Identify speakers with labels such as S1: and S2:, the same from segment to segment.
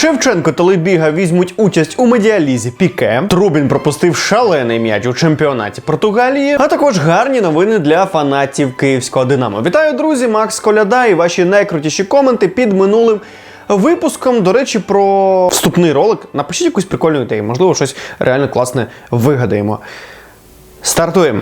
S1: Шевченко та Лебіга візьмуть участь у медіалізі Піке. Трубін пропустив шалений м'яч у чемпіонаті Португалії, а також гарні новини для фанатів київського Динамо. Вітаю, друзі! Макс Коляда і ваші найкрутіші коменти під минулим. Випуском, до речі, про вступний ролик. Напишіть якусь прикольну ідею, можливо, щось реально класне вигадаємо. Стартуємо.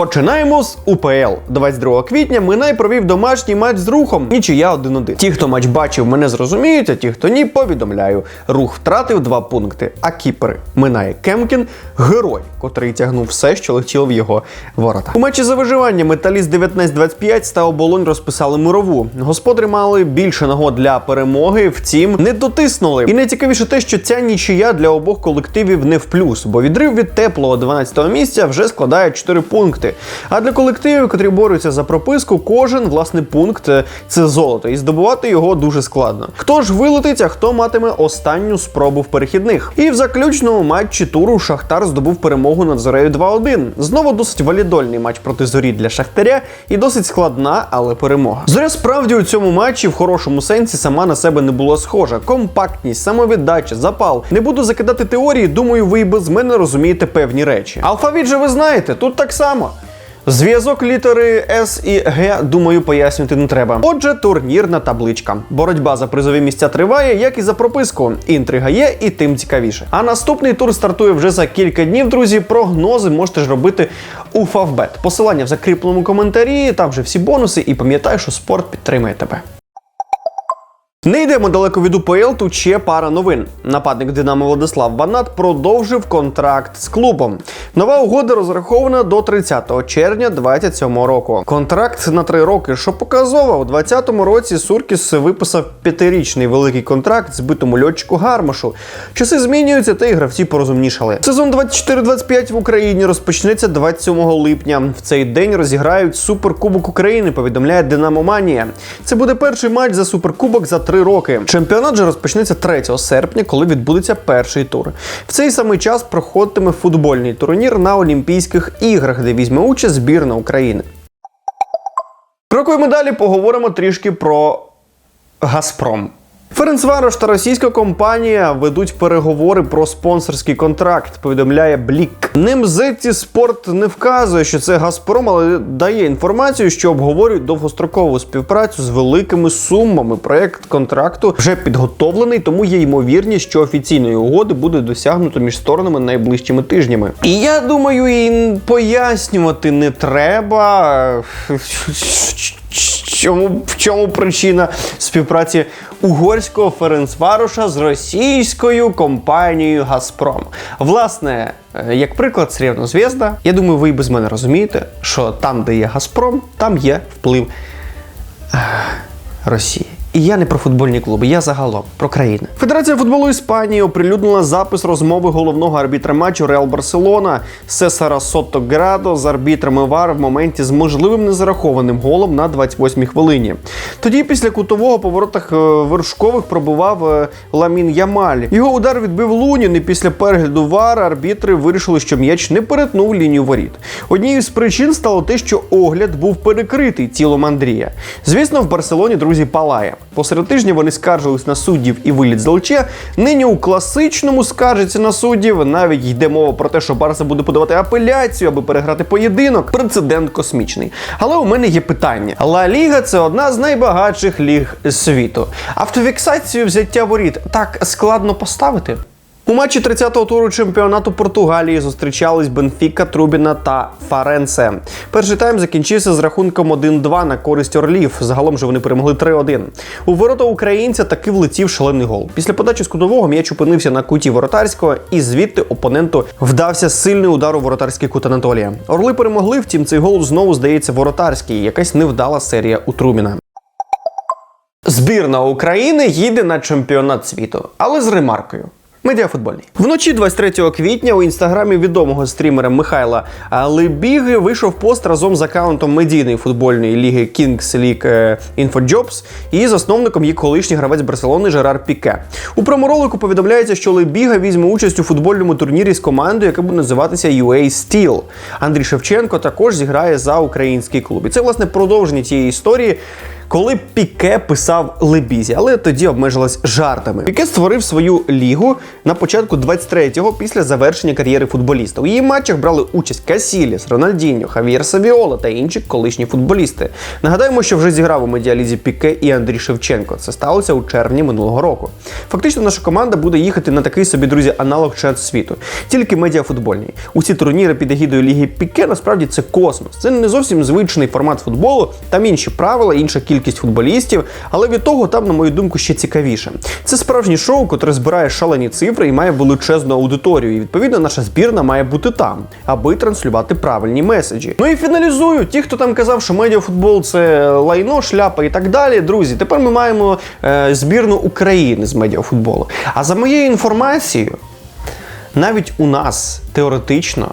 S1: Починаємо з УПЛ. 22 квітня Минай провів домашній матч з рухом. Нічия 1-1. Ті, хто матч бачив, мене зрозуміють, а ті, хто ні, повідомляю. Рух втратив два пункти. А кіпери Минай Кемкін герой, котрий тягнув все, що летіло в його ворота. У матчі за виживання металіст 19-25 та оболонь розписали мирову. Господарі мали більше нагод для перемоги, втім не дотиснули. І найцікавіше те, що ця нічия для обох колективів не в плюс, бо відрив від теплого 12-го місця вже складає 4 пункти. А для колективів, котрі борються за прописку, кожен власний пункт е, це золото, і здобувати його дуже складно. Хто ж вилетить, а хто матиме останню спробу в перехідних? І в заключному матчі туру Шахтар здобув перемогу над Зорею 2-1. Знову досить валідольний матч проти зорі для Шахтаря і досить складна, але перемога. Зоря справді у цьому матчі в хорошому сенсі сама на себе не була схожа. Компактність, самовіддача, запал. Не буду закидати теорії, думаю, ви і без мене розумієте певні речі. Алфавіт же ви знаєте, тут так само. Зв'язок літери С і Г, думаю, пояснювати не треба. Отже, турнірна табличка. Боротьба за призові місця триває, як і за прописку. Інтрига є, і тим цікавіше. А наступний тур стартує вже за кілька днів, друзі. Прогнози можете ж робити у Фавбет. Посилання в закріпленому коментарі, там вже всі бонуси, і пам'ятай, що спорт підтримує тебе. Не йдемо далеко від УПЛ, тут ще пара новин. Нападник Динамо Владислав Банат продовжив контракт з клубом. Нова угода розрахована до 30 червня 2027 року. Контракт на три роки, що показово, у 2020 році Суркіс виписав п'ятирічний великий контракт збитому льотчику Гармашу. Часи змінюються, та й гравці порозумнішали. Сезон 24-25 в Україні розпочнеться 27 липня. В цей день розіграють Суперкубок України. Повідомляє Динамо Манія. Це буде перший матч за суперкубок за три роки. Чемпіонат же розпочнеться 3 серпня, коли відбудеться перший тур. В цей самий час проходитиме футбольний турнір на Олімпійських іграх, де візьме участь збірна України. Крокуємо далі, поговоримо трішки про Газпром. Ференцварош та російська компанія ведуть переговори про спонсорський контракт. Повідомляє Блік. Немзеці спорт не вказує, що це Газпром, але дає інформацію, що обговорюють довгострокову співпрацю з великими сумами. Проект контракту вже підготовлений, тому є ймовірність, що офіційної угоди буде досягнуто між сторонами найближчими тижнями. І я думаю, і пояснювати не треба. Чому в чому причина співпраці угорського Ференцваруша з російською компанією Газпром? Власне, е, як приклад, «Срівна Звєзда, я думаю, ви і без мене розумієте, що там, де є Газпром, там є вплив е, Росії. І я не про футбольні клуби, я загалом про країни. Федерація футболу Іспанії оприлюднила запис розмови головного арбітра матчу Реал Барселона Сесара Сотоградо з арбітрами ВАР в моменті з можливим незарахованим голом на 28-й хвилині. Тоді після кутового по воротах е, вершкових пробував е, Ламін Ямаль. Його удар відбив Лунін, і після перегляду ВАР арбітри вирішили, що м'яч не перетнув лінію воріт. Однією з причин стало те, що огляд був перекритий тілом Андрія. Звісно, в Барселоні друзі палає. Посеред тижня вони скаржились на суддів і виліт з ЛЧ. Нині у класичному скаржиться на суддів. Навіть йде мова про те, що Барса буде подавати апеляцію, аби переграти поєдинок. Прецедент космічний. Але у мене є питання: Ла Ліга це одна з найбагатших ліг світу. Автофіксацію взяття воріт так складно поставити. У матчі 30-го туру чемпіонату Португалії зустрічались Бенфіка, Трубіна та Фаренсе. Перший тайм закінчився з рахунком 1-2 на користь Орлів. Загалом же вони перемогли 3-1. У ворота українця таки влетів шалений гол. Після подачі з кутового м'яч опинився на куті воротарського, і звідти опоненту вдався сильний удар у воротарський кут Анатолія. Орли перемогли, втім цей гол знову здається воротарський. Якась невдала серія у Трубіна. Збірна України їде на чемпіонат світу, але з ремаркою. Медіафутбольний. Вночі 23 квітня у інстаграмі відомого стрімера Михайла Лебіги вийшов пост разом з аккаунтом медійної футбольної ліги Kings League е, InfoJobs і засновником є колишній гравець Барселони Жерар Піке. У проморолику повідомляється, що Лебіга візьме участь у футбольному турнірі з командою, яка буде називатися UA Steel. Андрій Шевченко також зіграє за український клуб. І це власне продовження цієї історії коли Піке писав Лебізі, але тоді обмежилось жартами. Піке створив свою лігу на початку 23-го після завершення кар'єри футболіста. У її матчах брали участь Касіліс, Рональдіньо, Хав'єр Савіола та інші колишні футболісти. Нагадаємо, що вже зіграв у медіалізі Піке і Андрій Шевченко. Це сталося у червні минулого року. Фактично, наша команда буде їхати на такий собі друзі аналог чемпіонату світу, тільки медіафутбольний. Усі турніри під егідою Ліги Піке насправді це космос. Це не зовсім звичний формат футболу, там інші правила, інша кількість футболістів, але від того там, на мою думку, ще цікавіше. Це справжнє шоу, котре збирає шалені цифри і має величезну аудиторію. І відповідно наша збірна має бути там, аби транслювати правильні меседжі. Ну і фіналізую. Ті, хто там казав, що медіафутбол це лайно, шляпа і так далі. Друзі, тепер ми маємо е, збірну України з медіафутболу. А за моєю інформацією, навіть у нас теоретично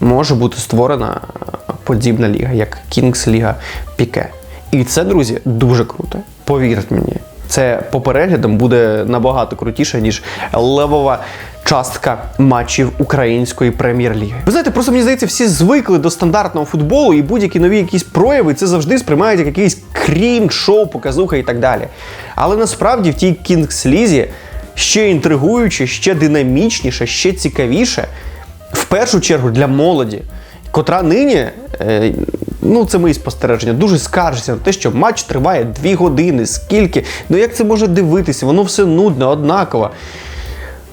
S1: може бути створена е, подібна ліга, як Кінгс Ліга Піке. І це, друзі, дуже круто. Повірте мені, це по переглядам буде набагато крутіше, ніж левова частка матчів української прем'єр-ліги. Ви знаєте, просто мені здається, всі звикли до стандартного футболу і будь-які нові якісь прояви це завжди сприймають як якийсь крінж, шоу, показуха і так далі. Але насправді в тій Кінгс Лізі ще інтригуюче, ще динамічніше, ще цікавіше, в першу чергу для молоді, котра нині, е, ну це мої спостереження, дуже скаржиться на те, що матч триває дві години, скільки. Ну як це може дивитися? Воно все нудно, однаково.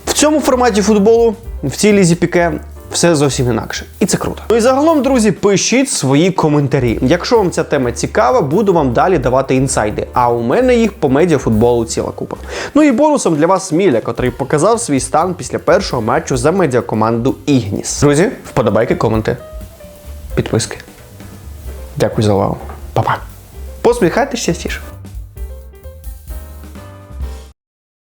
S1: В цьому форматі футболу, в цій лізі піке, все зовсім інакше. І це круто. Ну і загалом, друзі, пишіть свої коментарі. Якщо вам ця тема цікава, буду вам далі давати інсайди. А у мене їх по медіафутболу ціла купа. Ну і бонусом для вас Міля, котрий показав свій стан після першого матчу за медіакоманду Ігніс. Друзі, вподобайки, коменти, підписки. Дякую за увагу. Па-па. Посміхайтеся, частіше.